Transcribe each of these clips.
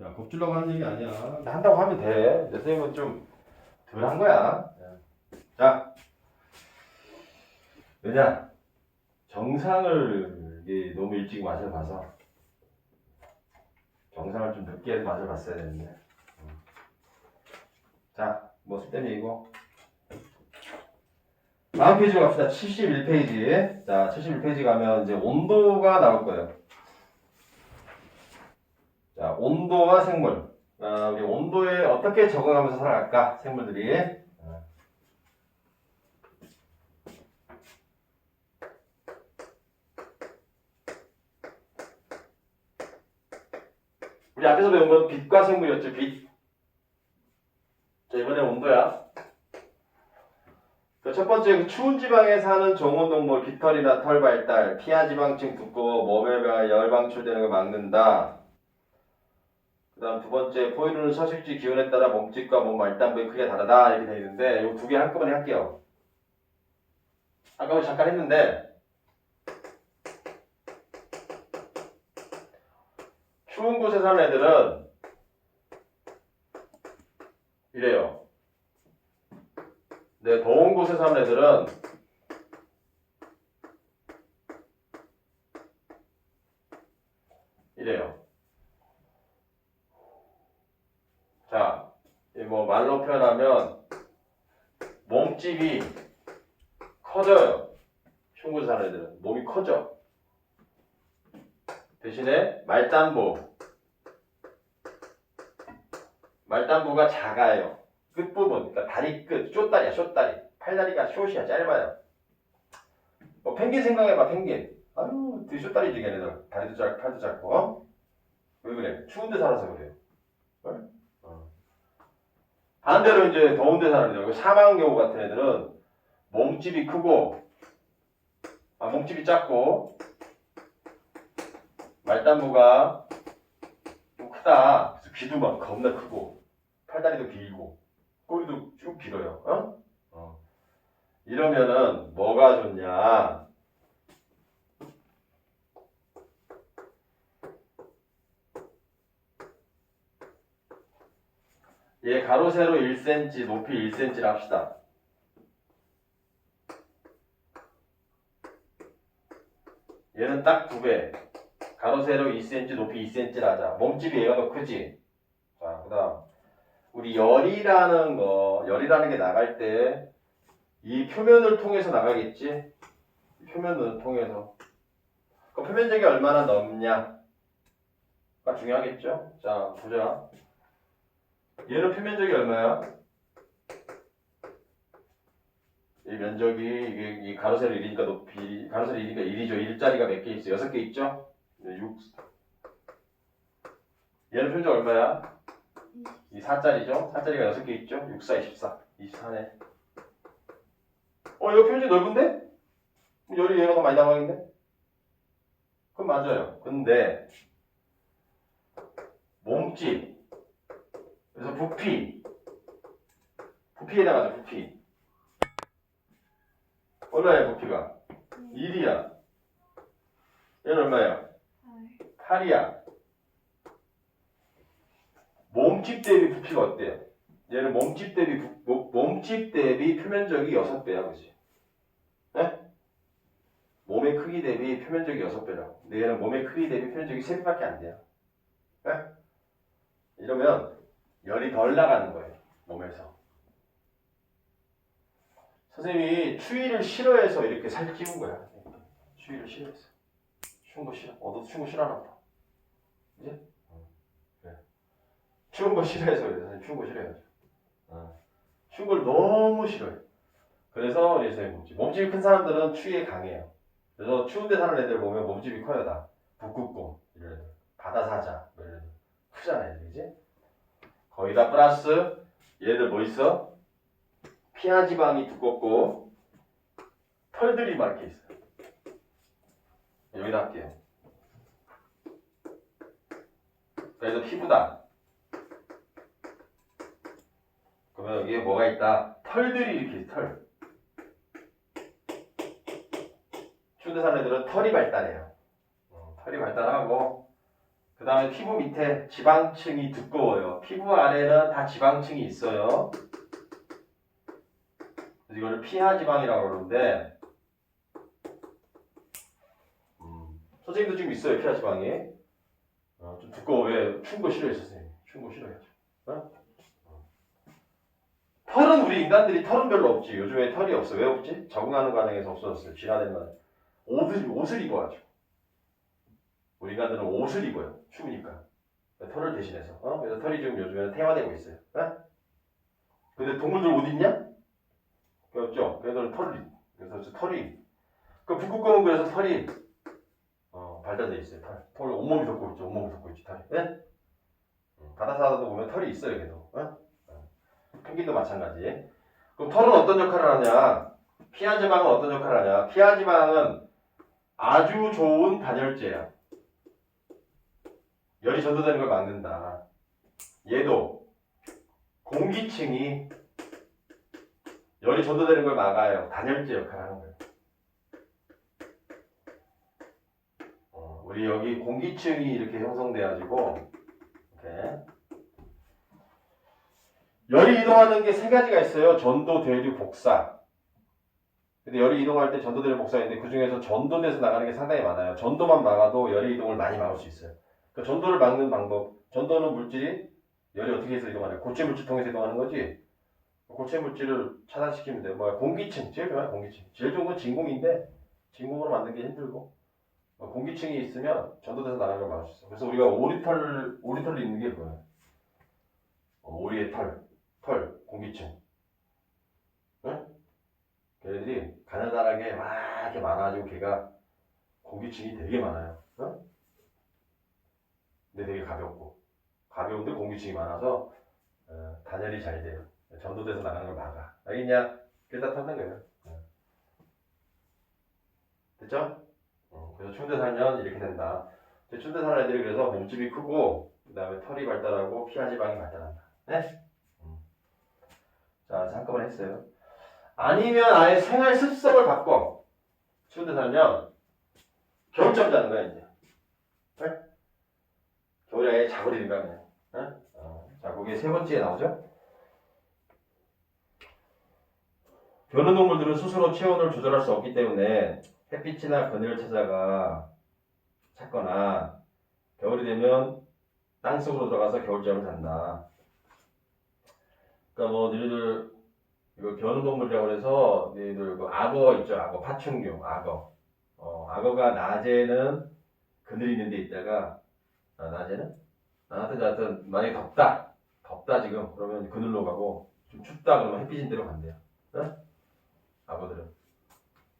야, 겁주려고 하는 얘기 아니야. 근데 한다고 하면 돼. 내 선생님은 좀 덜한 거야. 자. 왜냐? 정상을 이게 너무 일찍 맛을 봐서 정상을 좀 늦게 맛을 봤어야 되는데. 음. 자, 뭐 쓸데없는 얘기고. 다음 페이지로 갑시다. 71페이지. 자, 71페이지 가면 이제 온도가 나올 거예요. 자, 온도와 생물. 아, 우리 온도에 어떻게 적응하면서 살아갈까? 생물들이. 아. 우리 앞에서 배운 건 빛과 생물이었죠, 빛. 자, 이번에 온도야. 그첫 번째, 그 추운 지방에 사는 종온동물, 깃털이나 털 발달, 피하 지방층 두꺼워 몸에 열 방출되는 걸 막는다. 그 다음 두 번째, 포유류는 서식지 기온에 따라 몸집과 몸 말단부의 크기가 다르다. 이렇게 되어 있는데, 이 두 개 한꺼번에 할게요. 아까 잠깐 했는데, 추운 곳에 사는 애들은 이래요. 네, 더운 곳에 사는 애들은 이래요. 자, 이 뭐 말로 표현하면 몸집이 커져요. 추운 곳에 사는 애들은 몸이 커져. 대신에 말단부 말단부가 작아요. 끝부분, 그러니까 다리 쇼다리. 팔다리가 숏이야, 짧아요. 뭐 펭귄 생각해봐, 펭귄. 아유, 되게 쇼다리지, 걔네들. 다리도 짧고, 팔도 짧고. 어? 왜 그래? 추운 데 살아서 그래요. 어? 어. 반대로 이제 더운 데 사는 애들, 사망 경우 같은 애들은 몸집이 크고, 아, 몸집이 작고, 말단부가 좀 크다. 그래서 귀도 막 겁나 크고, 팔다리도 길고, 꼬리도 쭉 길어요. 어? 어. 이러면은 뭐가 좋냐? 얘 가로 세로 1cm, 높이 1cm를 합시다. 얘는 딱 두 배. 가로 세로 2cm, 높이 2cm를 하자. 몸집이 얘가 더 크지? 자, 그 다음. 우리 열이라는 거, 열이라는 게 나갈 때 이 표면을 통해서 나가겠지? 이 표면을 통해서. 그 표면적이 얼마나 넓냐가 중요하겠죠? 자, 보자. 얘는 표면적이 얼마야? 이 면적이 이게 이 가로세로 1이니까 높이 가로세로 1이니까 1이죠. 1자리가 몇 개 있어? 6개 있죠? 6 얘는 표면적 얼마야? 이 4짜리죠? 4짜리가 6개 있죠? 6, 4, 24. 24네. 어, 이거 표현이 넓은데? 열이 얘가 더 많이 나가겠는데? 그럼 맞아요. 근데, 몸집. 그래서 부피. 부피에 나가죠, 부피. 얼마야, 부피가? 1이야. 얘는 얼마야? 8이야. 몸집 대비 부피가 어때요? 얘는 몸집 대비 부- 몸- 몸집 대비 표면적이 6배야, 그지? 네? 몸의 크기 대비 표면적이 6배라고. 근데 얘는 몸의 크기 대비 표면적이 3배밖에 안 돼요. 네? 이러면 열이 덜 나가는 거예요, 몸에서. 선생님이 추위를 싫어해서 이렇게 살 찌운 거야. 추위를 싫어해서. 추운 거 싫어. 어, 너도 추운 거 싫어하나 보다. 이제? 그래. 추운 거 싫어해서 그래. 추운 거 싫어해가지고. 어. 추운 걸 너무 싫어해. 그래서 선생님 몸집. 몸집이 큰 사람들은 추위에 강해요. 그래서 추운 데 사는 애들 보면 몸집이 커요, 다. 북극곰, 이런. 바다사자, 뭐 이런 애들. 크잖아, 애들, 그지? 거의 다 플러스, 얘들 뭐 있어? 피하 지방이 두껍고, 털들이 막 이렇게 있어요. 여기다 할게요. 그래서 피부다. 그러면 여기에 뭐가 있다? 털들이 이렇게 털. 추운데 사는 애들은 털이 발달해요. 어, 털이 발달하고 그 다음에 피부 밑에 지방층이 두꺼워요. 피부 아래는 다 지방층이 있어요. 이거를 피하 지방이라고 그러는데, 음, 선생님도 지금 있어요, 피하 지방이. 어, 좀 두꺼워. 왜? 추운 거 싫어해, 선생님. 추운 거 싫어해야죠. 어? 털은 우리 인간들이 털은 별로 없지. 요즘에 털이 없어. 왜 없지? 적응하는 과정에서 없어졌어요. 진화된 과정. 옷을, 옷을 입어야죠. 우리 인간들은 옷을 입어요. 추우니까. 털을 대신해서. 어? 그래서 털이 지금 요즘에는 태화되고 있어요. 어? 근데 동물들 옷 입냐? 그렇죠. 걔들은 입. 그래서 저 털이. 그 북극곰은 그래서 털이 어, 발달돼 있어요. 털. 털 온몸이 덮고 있죠. 온몸이 덮고 있지. 털이. 네? 음, 바다사자도 보면 털이 있어요. 걔도. 어? 어. 펭귄도 마찬가지. 그럼 털은 어떤 역할을 하냐? 피하 지방은 어떤 역할을 하냐? 피하 지방은 아주 좋은 단열재야. 열이 전도되는 걸 막는다. 얘도 공기층이 열이 전도되는 걸 막아요. 단열재 역할을 하는 거예요. 어, 우리 여기 공기층이 이렇게 형성돼가지고 이렇게 열이 이동하는 게 세 가지가 있어요. 전도, 대류, 복사. 근데 열이 이동할 때 전도, 대류, 복사인데 그 중에서 전도돼서 나가는 게 상당히 많아요. 전도만 막아도 열의 이동을 많이 막을 수 있어요. 그 전도를 막는 방법. 전도는 물질이 열이 어떻게 해서 이동하냐. 고체 물질 통해서 이동하는 거지. 고체 물질을 차단시키면 돼요. 뭐 공기층 제일 좋아요. 공기층. 제일 좋은 건 진공인데 진공으로 만든 게 힘들고 뭐 공기층이 있으면 전도돼서 나가는 걸 막을 수 있어. 그래서 우리가 오리털 오리털이 있는 게 그거예요. 어, 오리의 털, 털, 공기층. 응? 걔네들이 가느다랗게 막 이렇게 많아가지고 걔가 공기층이 되게 많아요. 응? 근데 되게 가볍고 가벼운데 공기층이 많아서 어, 단열이 잘 돼요. 전도돼서 나가는 걸 막아. 알겠냐? 탔는 거예요. 어. 됐죠? 어, 그래서 살면 이렇게 된다. 사는 애들이 그래서 몸집이 크고 그 다음에 털이 발달하고 피하 지방이 발달한다. 네? 음. 자, 한꺼번에 했어요. 아니면 아예 생활 습성을 바꿔. 추운 데 살면 겨울잠 자는 거야 이제. 네? 겨울에 아예 자버리는 거야 그냥. 네? 어. 자, 거기에 세 번째에 나오죠? 변은 동물들은 스스로 체온을 조절할 수 없기 때문에 햇빛이나 그늘을 찾아가 찾거나 겨울이 되면 땅속으로 들어가서 겨울잠을 잔다. 그러니까 뭐 너희들 이거 변은 동물이라고 해서 너희들 그 악어 있죠, 악어 파충류, 악어. 어, 악어가 낮에는 그늘이 있는 데 있다가 아, 낮에는 아, 하여튼 하여튼 만약에 덥다, 덥다 지금 그러면 그늘로 가고 좀 춥다 그러면 햇빛인 데로 간대요. 어? 아버들은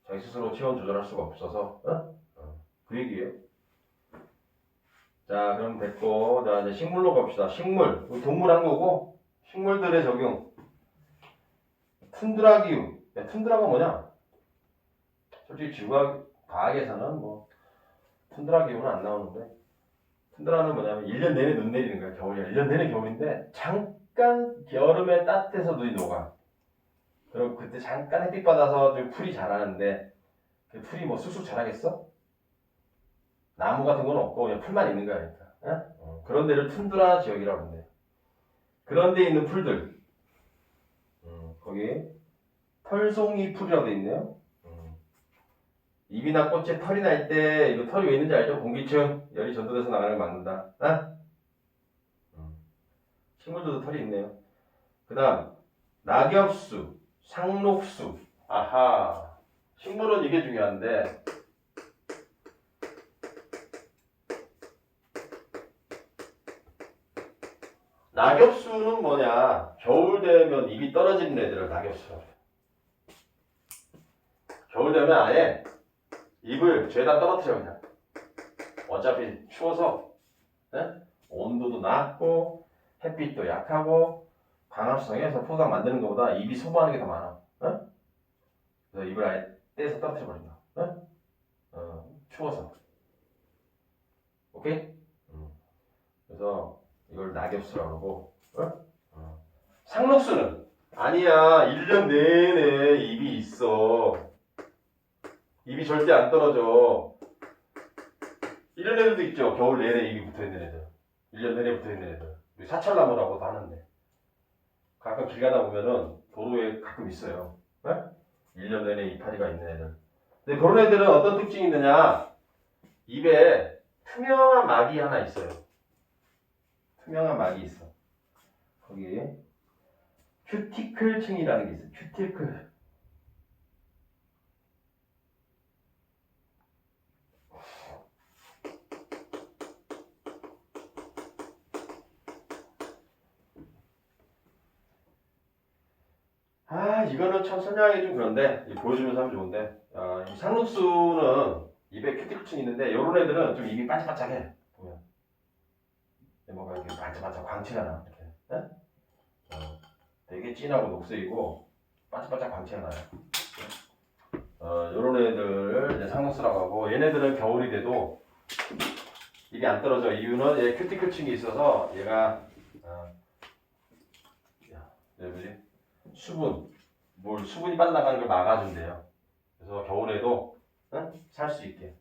자기 스스로 체온 조절할 수가 없어서 어? 어, 그 얘기예요. 자 그럼 됐고 자 이제 식물로 갑시다. 식물 동물 한 거고 식물들의 적용. 툰드라 기후. 야, 툰드라가 뭐냐? 솔직히 지구학 과학에서는 뭐 툰드라 기후는 안 나오는데 툰드라는 뭐냐면 1년 내내 눈 내리는 거야 겨울이야 1년 내내 겨울인데 잠깐 여름에 따뜻해서 눈이 녹아 그럼 그때 잠깐 햇빛 받아서 좀 풀이 자라는데 그 풀이 뭐 쑥쑥 자라겠어? 나무 같은 건 없고 그냥 풀만 있는 거야 그러니까 어? 어, 그런 데를 툰드라 지역이라고 하는데 그런 데 있는 풀들 음, 거기 털송이 풀이라고 돼 있네요 음. 잎이나 꽃에 털이 날 때 이거 털이 왜 있는지 알죠? 공기층 열이 전도돼서 나가는 걸 막는다 어? 음. 식물들도 털이 있네요 그 다음 낙엽수 상록수. 아하. 식물은 이게 중요한데. 낙엽수는 뭐냐? 겨울 되면 잎이 떨어지는 애들을 낙엽수라고 해. 겨울 되면 아예 잎을 죄다 떨어뜨려 그냥. 어차피 추워서 예? 온도도 낮고 햇빛도 약하고 광합성에서 포장 만드는 것보다 입이 소모하는 게 더 많아. 어? 그래서 입을 아예 떼서 떨어뜨려 버린다. 어? 어, 추워서. 오케이? 음. 그래서 이걸 낙엽수라고 그러고, 어? 어. 상록수는 아니야. 1년 내내 입이 있어. 입이 절대 안 떨어져. 이런 애들도 있죠. 겨울 내내 입이 붙어 있는 애들. 1년 내내 붙어 있는 애들. 사철나무라고도 하는데. 가끔 길 가다 보면은 도로에 가끔 있어요. 네? 1년 내내 이파리가 있는 애들. 근데 그런 애들은 어떤 특징이 있느냐? 입에 투명한 막이 하나 있어요. 투명한 막이 있어. 거기에 큐티클층이라는 게 있어요. 큐티클. 아, 이거는 참 설명하기 좀 그런데, 보여주면서 하면 좋은데, 아, 이 상록수는 입에 큐티클층이 있는데, 요런 애들은 좀 입이 반짝반짝해. 뭔가 이렇게 반짝반짝 광채가 나. 이렇게. 네? 어, 되게 진하고 녹색이고, 반짝반짝 광채가 나요. 어, 요런 애들, 이제 상록수라고 하고, 얘네들은 겨울이 돼도, 입이 안 떨어져. 이유는 얘 큐티클 층이 있어서, 얘가, 어, 야, 얘 뭐지? 수분, 물, 수분이 빠져나가는 걸 막아준대요. 그래서 겨울에도 살수 있게.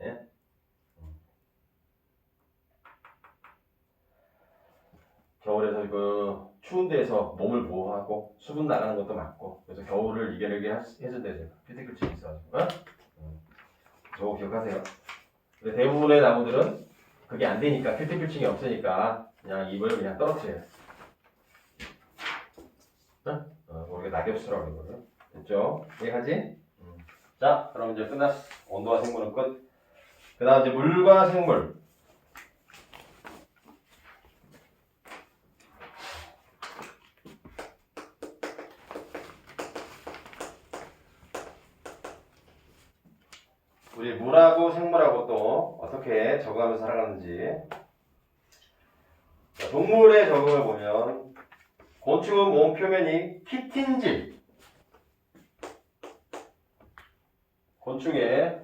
예? 겨울에서 그 추운 데에서 몸을 보호하고 수분 나가는 것도 막고 그래서 겨울을 이겨내게 하- 해준대요. 제가. 피티클층이 있어가지고. 어? 음. 저거 기억하세요. 근데 대부분의 나무들은 그게 안 되니까 피티클층이 없으니까 그냥 잎을 그냥 떨어뜨려요. 어, 우리가 낙엽수라고 그러거든. 됐죠? 이해하지? 음. 자, 그럼 이제 끝났어. 온도와 생물은 끝. 그 다음 이제 물과 생물. 우리 물하고 생물하고 또 어떻게 적응하면서 살아가는지. 자, 동물의 적응을 보면 곤충은 몸 표면이 키틴질. 곤충의.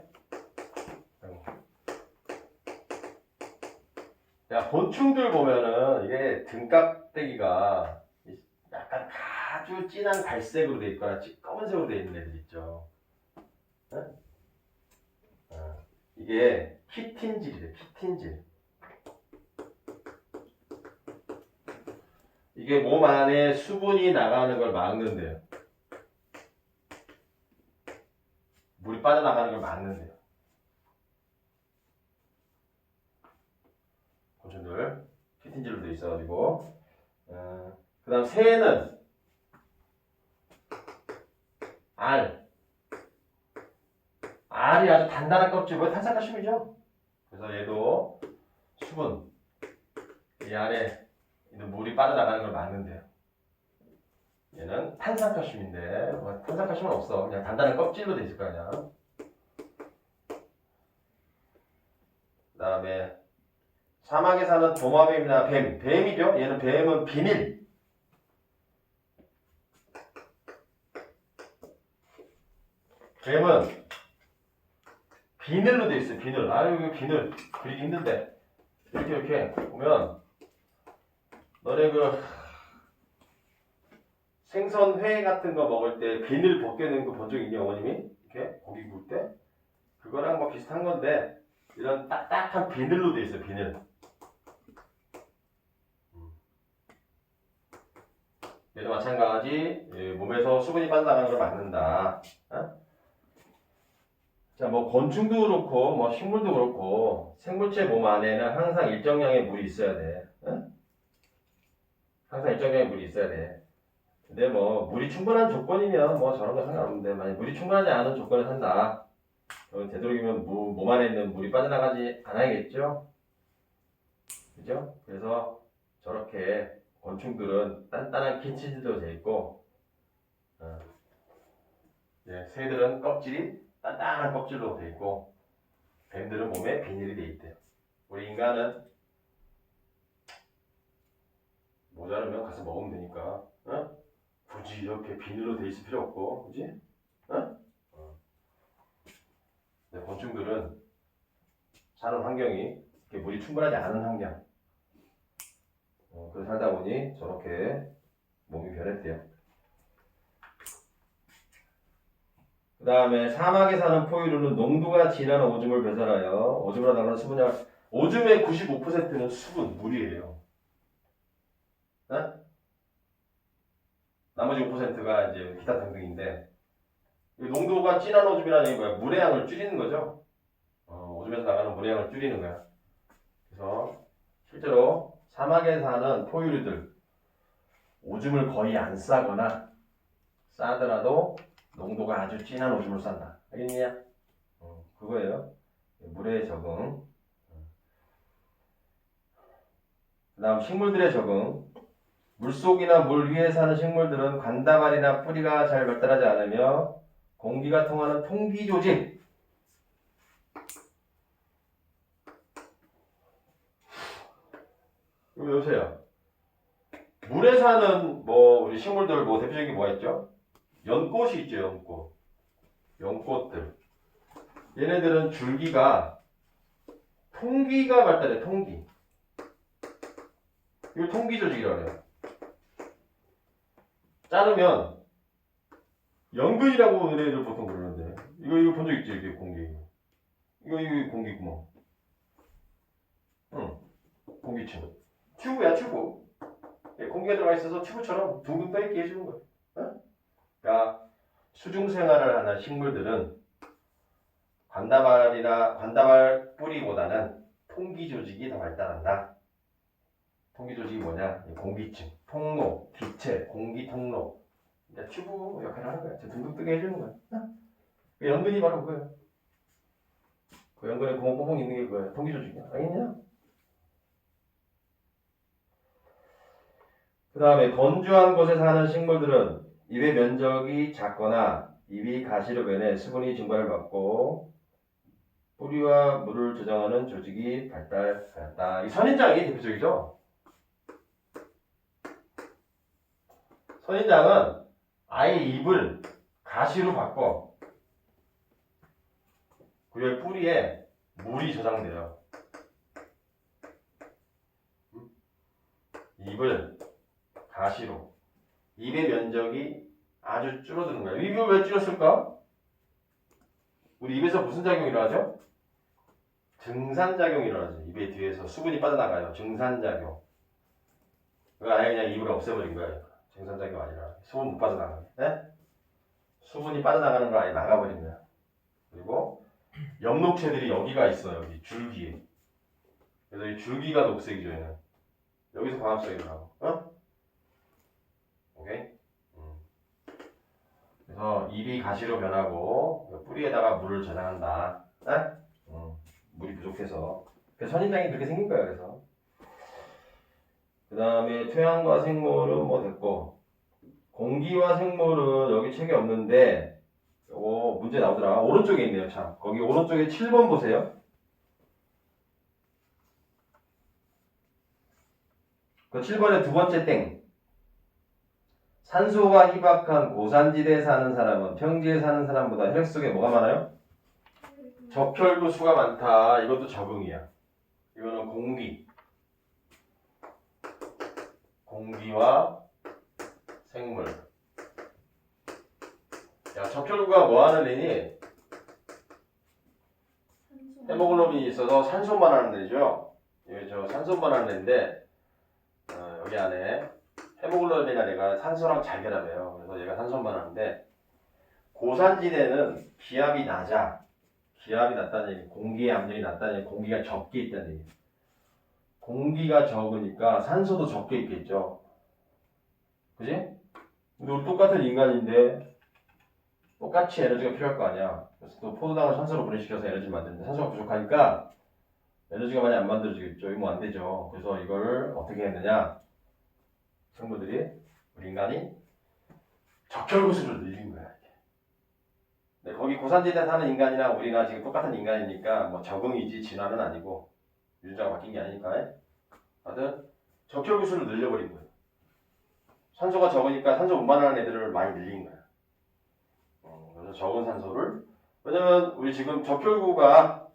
야 곤충들 보면은 이게 등깍대기가 약간 아주 진한 갈색으로 돼 있거나 찌- 검은색으로 돼 있는 애들 있죠. 네? 어, 이게 키틴질이래. 키틴질. 이게 몸 안에 수분이 나가는 걸 막는데요. 물이 빠져나가는 걸 막는데요. 곤충들 키틴질로 돼 있어가지고 어, 그 다음 새는 알 알이 아주 단단한 껍질 뭐 탄산칼슘이죠. 그래서 얘도 수분 이 안에 물이 빠져나가는 걸 막는데요. 얘는 탄산칼슘인데 뭐 탄산칼슘은 없어. 그냥 단단한 껍질로 돼 있을 거 아니야. 그 다음에 사막에 사는 도마뱀이나 뱀. 뱀이죠? 얘는 뱀은 비닐. 뱀은 비늘로 돼 있어요 비늘 아유 이거 비늘 그리기 힘든데 이렇게 이렇게 보면 너네 그 생선 회 같은 거 먹을 때 비늘 벗겨내는 거 본 적 있니 어머님이? 이렇게 고기 구울 때? 그거랑 뭐 비슷한 건데 이런 딱딱한 비늘로 돼 있어요 비늘 음. 얘도 마찬가지 예, 몸에서 수분이 빠져나가는 걸 막는다 어? 자 뭐 곤충도 그렇고 뭐 식물도 그렇고 생물체 몸 안에는 항상 일정량의 물이 있어야 돼 어? 항상 일정량의 물이 있어야 돼 근데 뭐 물이 충분한 조건이면 뭐 저런 거 상관없는데 만약 물이 충분하지 않은 조건을 산다. 그럼 되도록이면 무- 몸 안에 있는 물이 빠져나가지 않아야겠죠. 그죠? 그래서 저렇게 곤충들은 단단한 키치즈로 돼 있고, 어, 예, 새들은 껍질이 단단한 껍질로 돼 있고, 뱀들은 몸에 비닐이 돼 있대요. 우리 인간은 모자르면 가서 먹으면 되니까, 어? 굳이 이렇게 비닐로 돼 있을 필요 없고, 그지? 어? 어. 근데 곤충들은 사는 환경이 물이 충분하지 않은 환경. 어, 그래서 살다 보니 저렇게 몸이 변했대요. 그 다음에 사막에 사는 포유류는 농도가 진한 오줌을 배설하여 오줌으로 나가는 수분이 오줌의 95%는 수분, 물이에요. 네? 나머지 5%가 이제 기타 등등인데 이 농도가 진한 오줌이라는 얘기 뭐야? 물의 양을 줄이는 거죠. 어, 오줌에서 나가는 물의 양을 줄이는 거야. 그래서 실제로 사막에 사는 포유류들 오줌을 거의 안 싸거나 싸더라도 농도가 아주 진한 오줌을 싼다. 알겠냐? 어, 그거예요. 물의 적응. 그 다음 식물들의 적응. 물속이나 물 위에 사는 식물들은 관다발이나 뿌리가 잘 발달하지 않으며 공기가 통하는 통기 조직. 이거 외우세요. 물에 사는 뭐 우리 식물들 뭐 대표적인 게 뭐가 있죠? 연꽃이 있죠, 연꽃. 연꽃들. 얘네들은 줄기가 통기가 발달해, 통기. 이걸 통기 조직이라고 해요. 자르면 연근이라고 얘네들 보통 부르는데 이거 이거 본 적 있지 이게 공기 이거 이거 공기 구멍 응 공기층 튜브야 튜브 예, 공기가 들어가 있어서 튜브처럼 둥둥 떠 있게 해주는 어? 그러니까 수중 생활을 하는 식물들은 관다발이나 관다발 뿌리보다는 통기 조직이 더 발달한다 통기 조직이 뭐냐? 이 공기층, 통로, 기체, 공기 통로. 이제 튜브 역할을 하는 거야. 저 둥둥 뜨게 해주는 거야. 어? 그 연근이 바로 그거야. 그 연근에 구멍 뽕뽕 있는 게 그거야. 통기 조직이야. 알겠냐? 그 다음에 건조한 곳에 사는 식물들은 입의 면적이 작거나 입이 가시로 변해 수분이 증발을 받고 뿌리와 물을 저장하는 조직이 발달하였다. 이 선인장이 대표적이죠. 선인장은 아예 잎을 가시로 바꿔. 그의 뿌리에 물이 저장돼요. 음? 잎을 가시로. 잎의 면적이 아주 줄어드는 거야. 잎을 왜 줄였을까? 우리 입에서 무슨 작용이 일어나죠? 증산작용이 일어나죠. 입의 뒤에서 수분이 빠져나가요. 증산작용. 그거 아예 그냥 입을 없애버린 거야. 증산작용 아니라 수분 못 빠져나가게. 네? 수분이 빠져나가는 걸 아예 막아버린 거야. 그리고 엽록체들이 여기가 있어 여기 줄기에. 그래서 이 줄기가 녹색이죠 얘는. 여기서 광합성이 일어나고. 어? 오케이? 음. 그래서 잎이 가시로 변하고 뿌리에다가 물을 저장한다. 네? 음, 물이 부족해서. 그래서 선인장이 그렇게 생긴 거야 그래서. 그 다음에 토양과 생물은 뭐 됐고 공기와 생물은 여기 책에 없는데 요거 문제 나오더라 오른쪽에 있네요 참 거기 오른쪽에 7번 보세요 그 7번에 두 번째 땡 산소가 희박한 고산지대에 사는 사람은 평지에 사는 사람보다 혈액 속에 뭐가 많아요? 적혈구 수가 많다 이것도 적응이야 이거는 공기 공기와 생물. 야, 적혈구가 뭐 하는 애니? 헤모글로빈이 있어서 산소만 하는 애죠. 여기 저 산소만 하는 애인데, 어, 여기 안에 헤모글로빈이라는 애가 산소랑 잘 결합해요. 그래서 얘가 산소만 하는데, 고산지대는 기압이 낮아. 기압이 낮다는 얘기, 공기의 압력이 낮다는 얘기, 공기가 적게 있다는 얘기. 공기가 적으니까 산소도 적게 있겠죠. 그지? 근데 우리 똑같은 인간인데 똑같이 에너지가 필요할 거 아니야. 그래서 또 포도당을 산소로 분해시켜서 에너지를 만드는데 산소가 부족하니까 에너지가 많이 안 만들어지겠죠. 이거 뭐 안 되죠. 그래서 이걸 어떻게 했느냐? 친구들이 우리 인간이 적혈구수를 늘린 거야. 근데 거기 고산지대 사는 인간이나 우리가 지금 똑같은 인간이니까 뭐 적응이지 진화는 아니고 유전자가 바뀐 게 아니니까 하여튼 적혈구수를 늘려버린 거예요. 산소가 적으니까 산소 운반하는 애들을 많이 늘린 거야. 어, 그래서 적은 산소를 왜냐면 우리 지금 적혈구가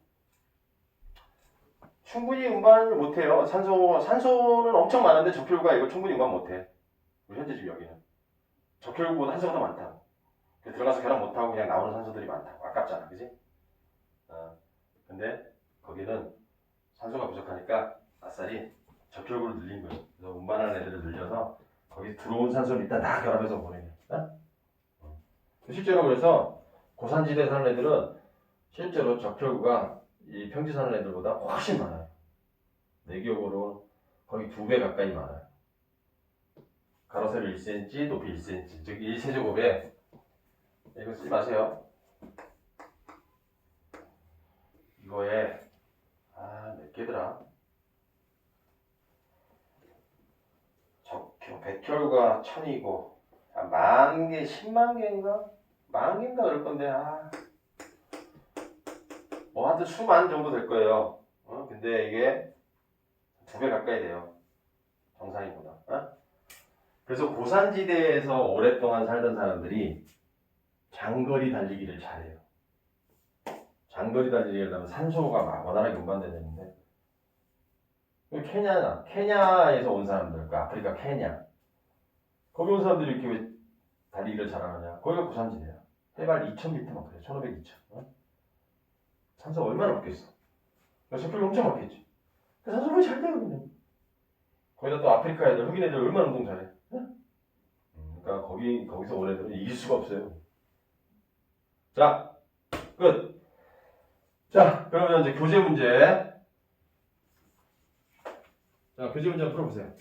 충분히 운반을 못해요. 산소 산소는 엄청 많은데 적혈구가 이거 충분히 운반 못해. 현재 지금 여기는 적혈구보다 산소가 더 많다. 그 들어가서 결합 못하고 그냥 나오는 산소들이 많다고. 아깝잖아, 그지? 어, 근데 거기는 산소가 부족하니까 아싸리 적혈구를 늘린 거예요. 그래서 운반하는 애들을 늘려서 거기 들어온 산소를 일단 다 결합해서 보내네. 어? 어. 실제로 그래서 고산지대 사는 애들은 실제로 적혈구가 이 평지 사는 애들보다 훨씬 많아요. 내 기억으로 거의 두 배 가까이 많아요. 가로세로 1cm, 높이 1cm, 즉 1세제곱에 이거 쓰지 마세요. 이거에 아 몇 개더라? 적혈, 백혈과 천이고 아, 만 개, 10만 개인가? 만 개인가 그럴 건데 아. 뭐 하여튼 수만 정도 될 거예요. 어? 근데 이게 두 배 가까이 돼요. 정상인보다. 어? 그래서 고산지대에서 오랫동안 살던 사람들이 장거리 달리기를 잘해요. 장거리 달리기를 하려면 산소가 막 원활하게 운반돼야 되는데 케냐나 케냐에서 온 사람들, 그 아프리카 케냐 거기 온 사람들이 이렇게 왜 달리기를 잘하느냐? 거기가 고산지대야. 해발 2,000m만 그래, 1,500, 2,000. 어? 산소 얼마나 없겠어? 적혈이 엄청 많겠지. 그 산소 분이 잘 되거든요. 거기다 또 아프리카 애들, 흑인 애들 얼마나 운동 잘해? 응? 음, 그러니까 거기 거기서 온 애들은 이길 수가 없어요. 자, 끝. 자, 그러면 이제 교재 문제. 자, 교재 문제 한번 풀어보세요.